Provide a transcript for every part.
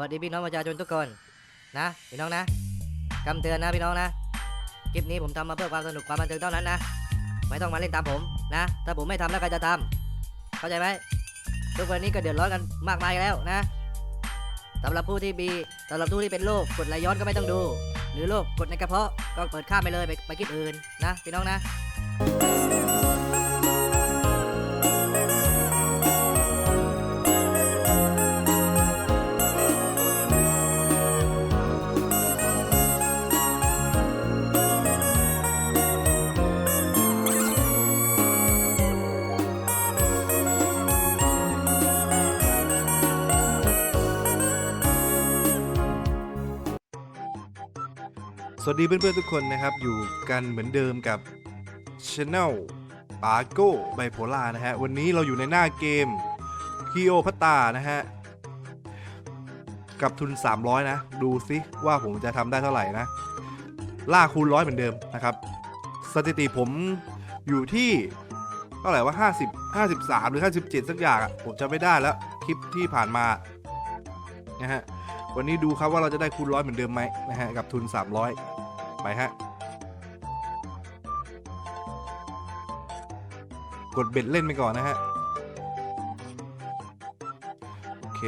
วัสดีพี่น้องประชาชนทุกคนนะพี่น้องนะคำเตือนนะพี่น้องนะคลิปนี้ผมทำมาเพื่อความสนุกความบันเทิงเท่านั้นนะไม่ต้องมาเล่นตามผมนะ ถ้าผมไม่ทำแล้วใครจะทำเข้าใจไหมทุกวันนี้ก็เดือดร้อนกันมากมายแล้วนะสำหรับผู้ที่มีสำหรับผู้ที่เป็นโรคกดไหลย้อนก็ไม่ต้องดู หรือโรคกดในกระเพาะก็เปิดข้ามไปเลยไปไปคิดอื่นนะพี่น้องนะ สวัสดีเพื่อนๆทุกคนนะครับ อยู่กันเหมือนเดิมกับ Channel ปาโก้ไบโพล่านะฮะ วันนี้เราอยู่ในหน้าเกมคีโอพัตตานะฮะ กับทุน 300 นะ ดูซิว่าผมจะทำได้เท่าไหร่นะ ล่าคูณร้อยเหมือนเดิมนะครับ สถิติผมอยู่ที่เท่าไหร่ว่า 50 53 หรือ 57 สักอย่างอะผมจะไม่ได้แล้ว คลิปที่ผ่านมานะฮะวันนี้ดูครับว่าเราจะได้คูณร้อยเหมือนเดิมไหมนะฮะกับทุน 300 ไปฮะ กดเบ็ดเล่นไปก่อนนะฮะ โอเค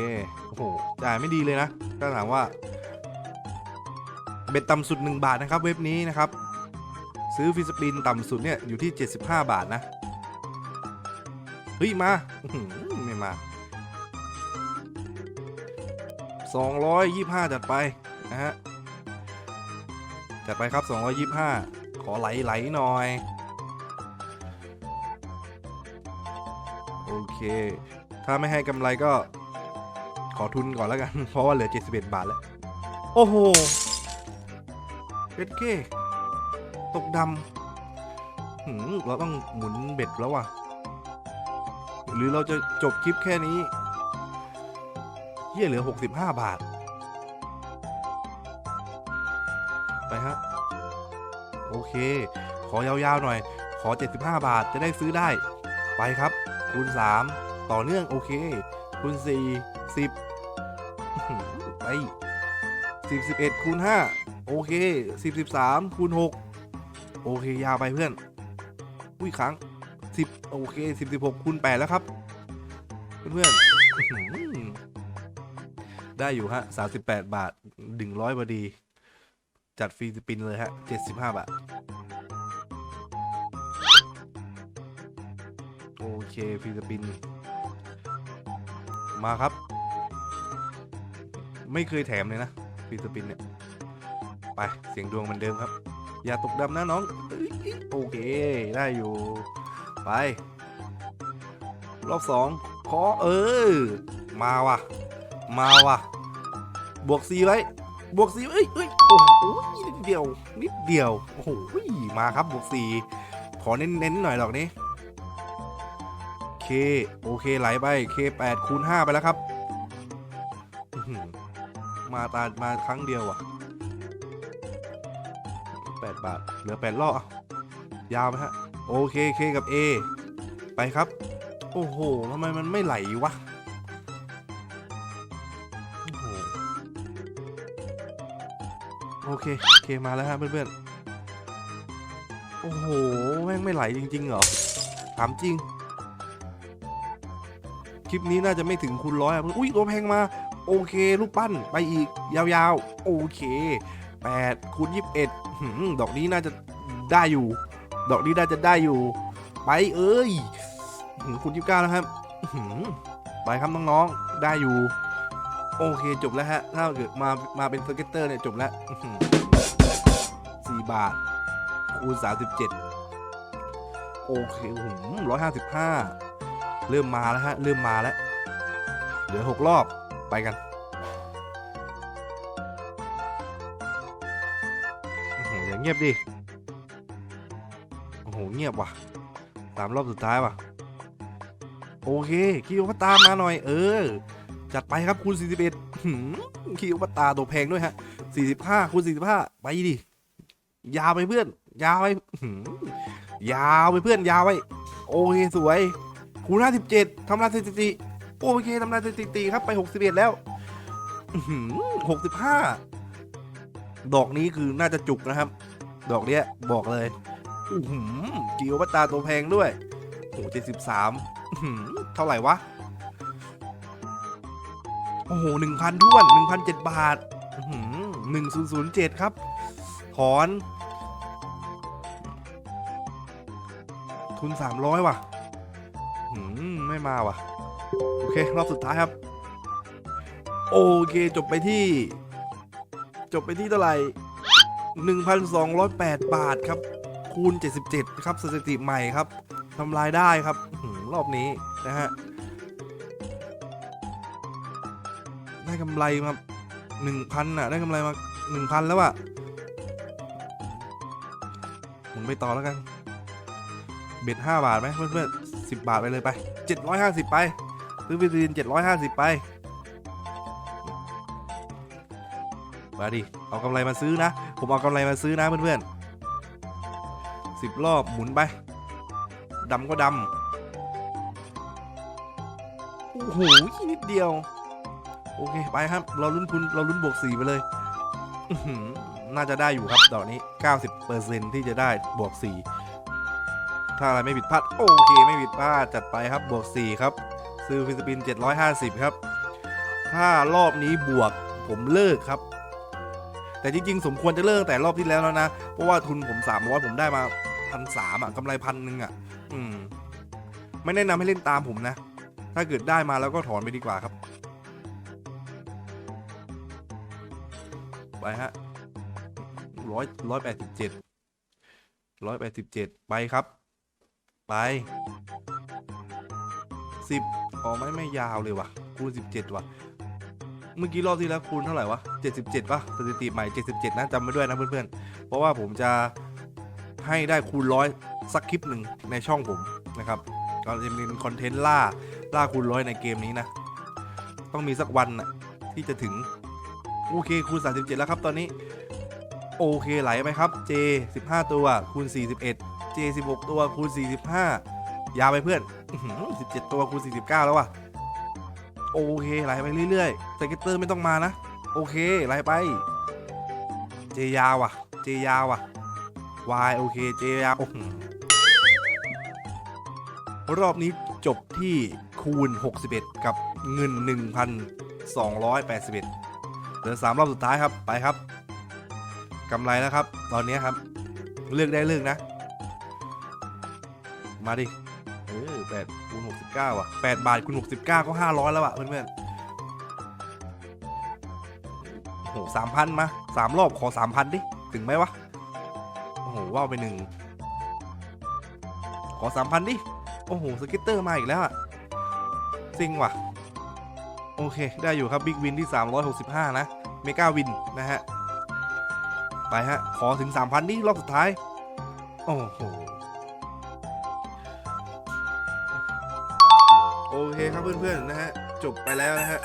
โอ้โห จ่ายไม่ดีเลยนะถ้าถามว่า เบ็ดต่ำสุด 1 บาทนะครับ เว็บนี้นะครับ ซื้อฟิสปินต่ำสุดเนี่ยอยู่ที่ 75 บาทนะ เฮ้ย มาอื้อหือไม่มา 225 จัดไปนะฮะ จัดไปครับ 225 ขอไหลไหลหน่อย โอเค ถ้าไม่ให้กำไรก็ ขอทุนก่อนแล้วกัน เพราะว่าเหลือ 71 บาทแล้ว โอ้โหเบ็ดเก้ตกดำหืมเราต้องหมุนเบ็ดแล้วว่ะ หรือเราจะจบคลิปแค่นี้เฮียเหลือ 65 บาท ขอยาวๆหน่อย ขอ 75 บาทจะได้ซื้อได้ ไปครับ คูณ 3 ต่อเนื่องโอเค คูณ 4 10 ไป 10 11 คูณ 5 โอเค 10 13 คูณ 6 โอเค ยาวไปเพื่อน อุ้ยครั้ง 10 โอเค 10 16 คูณ 8 แล้วครับ เพื่อนๆได้อยู่ฮะ38 บาท 100พอดี จัดฟรีสปินเลยฮะ 75 บาท โอเคฟรีสปิน มาครับ ไม่เคยแถมเลยนะฟรีสปินเนี่ย ไป เสียงดวงเหมือนเดิมครับ อย่าตกดำนะน้อง โอเค ได้อยู่ ไป รอบสองขอเออ มาว่ะ มาว่ะ บวกซีไว้ บวกซีเอ้ยเอ้ยโอ้โหนิดเดียว นิดเดียว โอ้โห มาครับบวกซีขอเน้นๆหน่อยหรอกนี้เค โอเค ไหลไป เคแปดคูณห้าไปแล้วครับ มาตามาครั้งเดียวอะแปดบาท เหลือแปดรอบอะยาวไหมฮะ โอเค เคกับ A ไปครับ โอ้โหทำไมมันไม่ไหลวะ โอเคโอเคมาแล้วฮะเพื่อนๆ โอ้โหแม่งไม่ไหลจริงๆเหรอถามจริง คลิปนี้น่าจะไม่ถึงคูณร้อยอะอุ้ยตัวแพงมา โอเคลูกปั้นไปอีก ยาวๆ โอเค8คูณ21ดอกนี้น่าจะได้อยู่ ดอกนี้น่าจะได้อยู่ ไปเอ้ยคูณ29แล้วครับไปครับน้องๆได้อยู่ โอเคจบแล้วฮะ ถ้าเกิดมามาเป็นสเก็ตเตอร์เนี่ยจบแล้วสี่บาท คูณสามสิบเจ็ดโอเคหืมร้อยห้าสิบห้าเริ่มมาแล้วฮะ เริ่มมาแล้ว เหลือหกรอบไปกันโอ้โหอย่างเงียบดิ โอ้โห เงียบว่ะสามรอบสุดท้ายว่ะ โอเคคิวพัตตามมาหน่อย เออ จัดไปครับคูณ41หืมคิวพัตตาตัวแพงด้วยฮะ 45คูณ45 ไปดิ ยาวไปเพื่อน ยาวไปหืมยาวไปเพื่อน ยาวไป โอเค สวย คูณ57ทำลายสถิติ โอเคทำลายสถิติครับไป 61 แล้วหกสิบห้าดอกนี้คือน่าจะจุกนะครับ ดอกเนี้ยบอกเลยอื้อหือกิโอวัตตาตัวแพงด้วยโอ้เจ็ดสิบสามเท่าไหร่วะ โอ้โหหนึ่งพันท้วนหนึ่งพันเจ็ดบาทหนึ่งศูนย์ศูนย์เจ็ดครับ ถอน ทุนสามร้อยว่ะหืมไม่มาว่ะ โอเค รอบสุดท้ายครับ โอเค จบไปที่ จบไปที่เท่าไหร่1,208 บาทครับ คูณ 77 ครับ สถิติใหม่ครับทำลายได้ครับรอบนี้นะฮะ ได้กำไรมา1,000อะ ได้กำไรมา1,000แล้วอะหมุนไปต่อแล้วกัน เบ็ด5บาทไหมเพื่อนๆ10บบาทไปเลยไป750ไปซื้อวิตามิน750ไปมาดิ เอากำไรมาซื้อนะ ผมเอากำไรมาซื้อนะเพื่อนๆสิบรอบหมุนไปดำก็ดำโอ้โหนิดเดียว โอเคไปครับ เราลุ้นทุนเราลุ้นบวกสี่ไปเลยอื้อหือน่าจะได้อยู่ครับดอกนี้ 90%ที่จะได้บวกสี่ถ้าอะไรไม่ผิดพลาดโอเคไม่ผิดพลาดจัดไปครับบวกสี่ครับซื้อฟิสปิน 750 ครับ ถ้ารอบนี้บวกผมเลิกครับ แต่จริง ๆ สมควรจะเลิกตั้งแต่รอบที่แล้วแล้วนะ เพราะว่าทุนผมสามร้อยผมได้มาพันสามอะกำไรพันหนึ่งอะ อืม ไม่แนะนำให้เล่นตามผมนะ ถ้าเกิดได้มาแล้วก็ถอนไปดีกว่าครับ ไปฮะร้อยร้อยแปดสิบเจ็ดร้อยแปดสิบเจ็ดไปครับ ไปสิบอ๋อไม่ไม่ยาวเลยว่ะ คูณสิบเจ็ดว่ะ เมื่อกี้รอบที่แล้วคูณเท่าไหร่วะ77ป่ะสถิติใหม่77นะจำไว้ด้วยนะเพื่อนๆ เพราะว่าผมจะให้ได้คูณร้อยสักคลิปหนึ่งในช่องผมนะครับก็จะเป็นคอนเทนต์ล่าล่าคูณร้อยในเกมนี้นะ ต้องมีสักวันนะที่จะถึง โอเคคูณ 37 แล้วครับตอนนี้ โอเคไหลไปครับ J 15 ตัวคูณ 41 J 16 ตัวคูณ 45 ยาวไปเพื่อน 17 ตัวคูณ 49 แล้วว่ะโอเคไหลไปเรื่อยๆสเก็ตเตอร์ไม่ต้องมานะ โอเคไหลไป เจยาวอะ เจยาวอะ Y โอเคเจยาวรอบนี้จบที่คูณ 61 กับเงิน 1,281 เหลือ3รอบสุดท้ายครับไปครับกำไรแล้วครับ ตอนนี้ครับ เลือกได้เลือกนะ มาดิเออแปดคูณหกสิบเก้าอะแปดบาทคูณหกสิบเก้าก็ห้าร้อยแล้วอะเพื่อนๆโอ้โหสามพันมาสามรอบขอสามพันดิ ถึงไหมวะ โอ้โหว่าวไปหนึ่งขอสามพันดิ โอ้โห สกิตเตอร์มาอีกแล้วอะซิงว่ะ โอเค ได้อยู่ครับบิ๊กวินที่ 365 นะ เมกาวินนะฮะ ไปฮะ ขอถึง 3,000 นี่รอบสุดท้าย โอ้โห โอเคครับเพื่อนๆนะฮะ จบไปแล้วนะฮะ